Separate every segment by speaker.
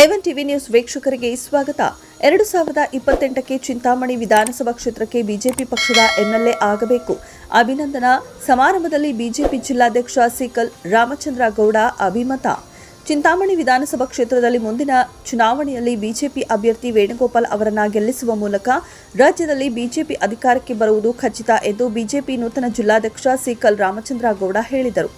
Speaker 1: A one TV news ವೀಕ್ಷಕರಿಗೆ ಸ್ವಾಗತ. ಎರಡು ಸಾವಿರದ ಇಪ್ಪತ್ತೆಂಟಕ್ಕೆ ಚಿಂತಾಮಣಿ ವಿಧಾನಸಭಾ ಕ್ಷೇತ್ರಕ್ಕೆ ಬಿಜೆಪಿ ಪಕ್ಷದ ಎಂಎಲ್ಎ ಆಗಬೇಕು. ಅಭಿನಂದನಾ. ಸಮಾರಂಭದಲ್ಲಿ ಬಿಜೆಪಿ ಜಿಲ್ಲಾಧ್ಯಕ್ಷ ಸಿಕಲ್ ರಾಮಚಂದ್ರ ಗೌಡ ಅಭಿಮತ. ಚಿಂತಾಮಣಿ ವಿಧಾನಸಭಾ ಕ್ಷೇತ್ರದಲ್ಲಿ ಮುಂದಿನ ಚುನಾವಣೆಯಲ್ಲಿ ಬಿಜೆಪಿ ಅಭ್ಯರ್ಥಿ ವೇಣುಗೋಪಾಲ್ ಅವರನ್ನ ಗೆಲ್ಲಿಸುವ ಮೂಲಕ ರಾಜ್ಯದಲ್ಲಿ ಬಿಜೆಪಿ ಅಧಿಕಾರಕ್ಕೆ ಬರುವುದು ಖಚಿತ ಎಂದು ಬಿಜೆಪಿ ನೂತನ ಜಿಲ್ಲಾಧ್ಯಕ್ಷ ಸಿಕಲ್ ರಾಮಚಂದ್ರ ಗೌಡ ಹೇಳಿದರು.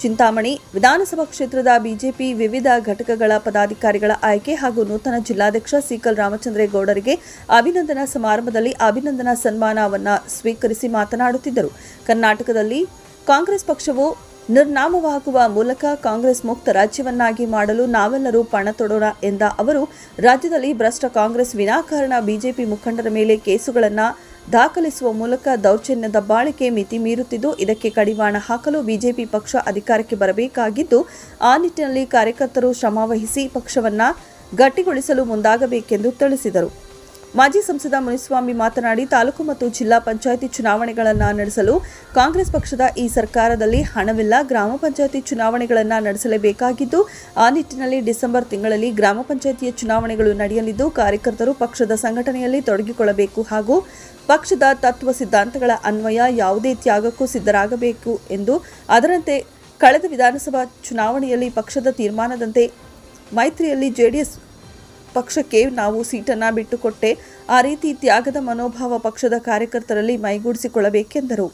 Speaker 1: ಚಿಂತಾಮಣಿ. ವಿಧಾನಸಭಾ ಕ್ಷೇತ್ರದ ಬಿಜೆಪಿ ವಿವಿಧ ಘಟಕಗಳ ಪದಾಧಿಕಾರಿಗಳ ಆಯ್ಕೆ ಹಾಗೂ ನೂತನ ಜಿಲ್ಲಾಧ್ಯಕ್ಷ ಸಿಕಲ್ ರಾಮಚಂದ್ರೇಗೌಡರಿಗೆ ಅಭಿನಂದನಾ ಸಮಾರಂಭದಲ್ಲಿ ಅಭಿನಂದನಾ ಸನ್ಮಾನವನ್ನು ಸ್ವೀಕರಿಸಿ ಮಾತನಾಡುತ್ತಿದ್ದರು. ಕರ್ನಾಟಕದಲ್ಲಿ ಕಾಂಗ್ರೆಸ್ ಪಕ್ಷವು ನಿರ್ನಾಮವಾಗುವ ಮೂಲಕ ಕಾಂಗ್ರೆಸ್ ಮುಕ್ತ ರಾಜ್ಯವನ್ನಾಗಿ ಮಾಡಲು ನಾವೆಲ್ಲರೂ ಪಣ ತೊಡೋಣ ಎಂದ ಅವರು, ರಾಜ್ಯದಲ್ಲಿ ಭ್ರಷ್ಟ ಕಾಂಗ್ರೆಸ್ ವಿನಾಕಾರಣ ಬಿಜೆಪಿ ಮುಖಂಡರ ಮೇಲೆ ಕೇಸುಗಳನ್ನು ದಾಖಲಿಸುವ ಮೂಲಕ ದೌರ್ಜನ್ಯದ ಬಾಳಿಕೆ ಮಿತಿ ಮೀರುತ್ತಿದ್ದು, ಇದಕ್ಕೆ ಕಡಿವಾಣ ಹಾಕಲು ಬಿಜೆಪಿ ಪಕ್ಷ ಅಧಿಕಾರಕ್ಕೆ ಬರಬೇಕಾಗಿದ್ದು, ಆ ನಿಟ್ಟಿನಲ್ಲಿ ಕಾರ್ಯಕರ್ತರು ಶ್ರಮವಹಿಸಿ ಪಕ್ಷವನ್ನ ಗಟ್ಟಿಗೊಳಿಸಲು ಮುಂದಾಗಬೇಕೆಂದು ತಿಳಿಸಿದರು. ಮಾಜಿ ಸಂಸದ ಮುನಿಸ್ವಾಮಿ ಮಾತನಾಡಿ ತಾಲೂಕು ಮತ್ತು ಜಿಲ್ಲಾ ಪಂಚಾಯಿತಿ ಚುನಾವಣೆಗಳನ್ನು ನಡೆಸಲು ಕಾಂಗ್ರೆಸ್ ಪಕ್ಷದ ಈ ಸರ್ಕಾರದಲ್ಲಿ ಹಣವಿಲ್ಲ. ಗ್ರಾಮ ಪಂಚಾಯಿತಿ ಚುನಾವಣೆಗಳನ್ನು ನಡೆಸಲೇಬೇಕಾಗಿದ್ದು, ಆ ನಿಟ್ಟಿನಲ್ಲಿ ಡಿಸೆಂಬರ್ ತಿಂಗಳಲ್ಲಿ ಗ್ರಾಮ ಪಂಚಾಯಿತಿಯ ಚುನಾವಣೆಗಳು ನಡೆಯಲಿದ್ದು, ಕಾರ್ಯಕರ್ತರು ಪಕ್ಷದ ಸಂಘಟನೆಯಲ್ಲಿ ತೊಡಗಿಕೊಳ್ಳಬೇಕು ಹಾಗೂ ಪಕ್ಷದ ತತ್ವ ಸಿದ್ಧಾಂತಗಳ ಅನ್ವಯ ಯಾವುದೇ ತ್ಯಾಗಕ್ಕೂ ಸಿದ್ಧರಾಗಬೇಕು ಎಂದು ಅದರಂತೆ ಕಳೆದ ವಿಧಾನಸಭಾ ಚುನಾವಣೆಯಲ್ಲಿ ಪಕ್ಷದ ತೀರ್ಮಾನದಂತೆ ಮೈತ್ರಿಯಲ್ಲಿ ಜೆಡಿಎಸ್ ಪಕ್ಷಕ್ಕೆ ನಾವು ಸೀಟನ್ನ ಬಿಟ್ಟುಕೊಟ್ಟೆ. ಆ ರೀತಿ ತ್ಯಾಗದ ಮನೋಭಾವ ಪಕ್ಷದ ಕಾರ್ಯಕರ್ತರಲ್ಲಿ ಮೈಗೂಡಿಸಿಕೊಳ್ಳಬೇಕೆಂದರು.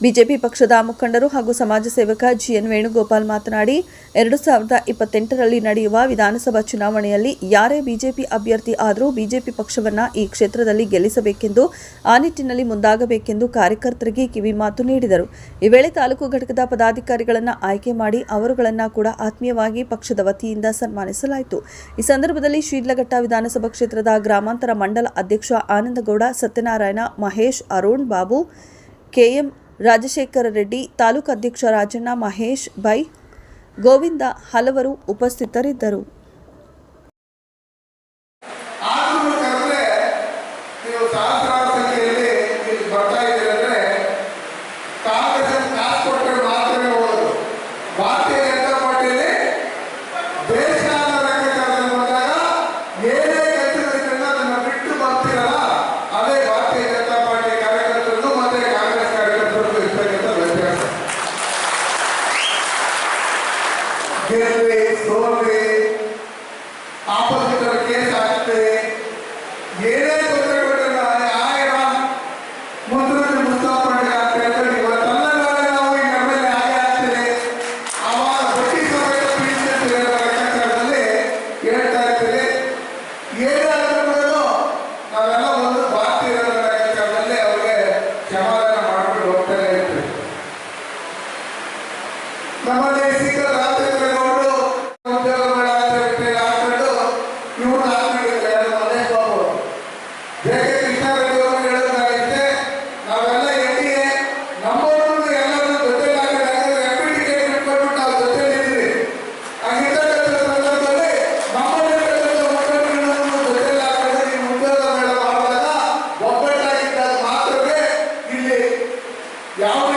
Speaker 1: ಬಿಜೆಪಿ ಪಕ್ಷದ ಮುಖಂಡರು ಹಾಗೂ ಸಮಾಜ ಸೇವಕ ಜಿಎನ್ ವೇಣುಗೋಪಾಲ್ ಮಾತನಾಡಿ, ಎರಡು ಸಾವಿರದ ಇಪ್ಪತ್ತೆಂಟರಲ್ಲಿ ನಡೆಯುವ ವಿಧಾನಸಭಾ ಚುನಾವಣೆಯಲ್ಲಿ ಯಾರೇ ಬಿಜೆಪಿ ಅಭ್ಯರ್ಥಿ ಆದರೂ ಬಿಜೆಪಿ ಪಕ್ಷವನ್ನು ಈ ಕ್ಷೇತ್ರದಲ್ಲಿ ಗೆಲ್ಲಿಸಬೇಕೆಂದು, ಆ ನಿಟ್ಟಿನಲ್ಲಿ ಮುಂದಾಗಬೇಕೆಂದು ಕಾರ್ಯಕರ್ತರಿಗೆ ಕಿವಿಮಾತು ನೀಡಿದರು. ಈ ವೇಳೆ ತಾಲೂಕು ಘಟಕದ ಪದಾಧಿಕಾರಿಗಳನ್ನು ಆಯ್ಕೆ ಮಾಡಿ ಅವರುಗಳನ್ನು ಕೂಡ ಆತ್ಮೀಯವಾಗಿ ಪಕ್ಷದ ವತಿಯಿಂದ ಸನ್ಮಾನಿಸಲಾಯಿತು. ಈ ಸಂದರ್ಭದಲ್ಲಿ ಶೀಡ್ಲಘಟ್ಟ ವಿಧಾನಸಭಾ ಕ್ಷೇತ್ರದ ಗ್ರಾಮಾಂತರ ಮಂಡಲ ಅಧ್ಯಕ್ಷ ಆನಂದಗೌಡ, ಸತ್ಯನಾರಾಯಣ, ಮಹೇಶ್, ಅರುಣ್ ಬಾಬು, ಕೆಎಂ ರಾಜಶೇಖರ ರೆಡ್ಡಿ ತಾಲೂಕು ಅಧ್ಯಕ್ಷ ರಾಜಣ್ಣ ಮಹೇಶ್ ಬೈ ಗೋವಿಂದ ಹಲವರು ಉಪಸ್ಥಿತರಿದ್ದರು.
Speaker 2: ಯಾವ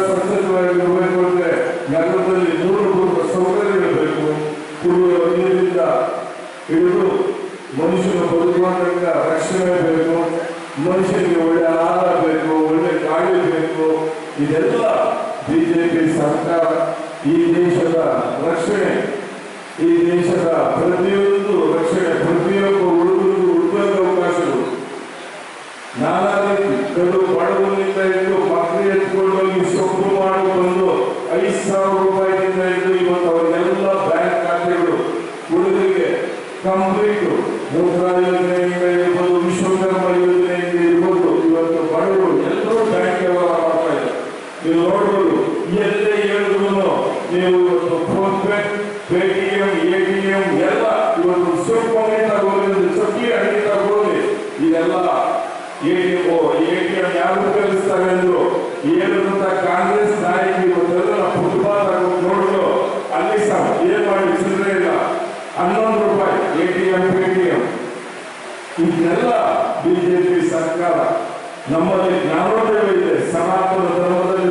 Speaker 3: ಸುರಕ್ಷಿತವಾಗಿರಬೇಕು ಅಂದರೆ ನಗರದಲ್ಲಿ ಮೂಲಭೂತ ಸೌಕರ್ಯಗಳಿರಬೇಕು ಕುಡಿಯುವ ನೀರಿನಿಂದ ಹಿಡಿದು ಮನುಷ್ಯನ ಬದುಕುವಂತ ರಕ್ಷಣೆ ಆಹಾರ ಇದೆಲ್ಲ ಸರ್ಕಾರ ಈ ದೇಶದ ರಕ್ಷಣೆ. ಈ ದೇಶದ ಪ್ರತಿಯೊಂದು ರಕ್ಷಣೆ ಪ್ರತಿಯೊಬ್ಬ ಫೋನೇ ತಗೊಳ್ಳೋದಿಲ್ಲ ಚೊಟ್ಟಿ ಅಡಿಗೆ ತಗೊಳ್ಳೋದಿ ಇದೆಲ್ಲ ಎಟಿಒ ಎಟಿಎಂ ಯಾರು ಉಪಯೋಗಿಸ್ತಾರೆ ಅಂದ್ರು ಏನಂತ ಕಾಂಗ್ರೆಸ್ ನಾಯಕರು ಫುಟ್ಬಾಲ್ ನೋಡಿದ್ರು ಅಲ್ಲಿ ಸಹ ಏನ್ ಮಾಡಿ ಚಿಲ್ಲರೆ ಇಲ್ಲ ಹನ್ನೊಂದು ರೂಪಾಯಿ ಎಟಿಎಂ ಪೇಟಿಎಂ ಇದನ್ನೆಲ್ಲ ಬಿಜೆಪಿ ಸರ್ಕಾರ ನಮ್ಮಲ್ಲಿ ಜ್ಞಾನೋದಯ ಇದೆ ಸನಾತನ ಧರ್ಮದಲ್ಲಿ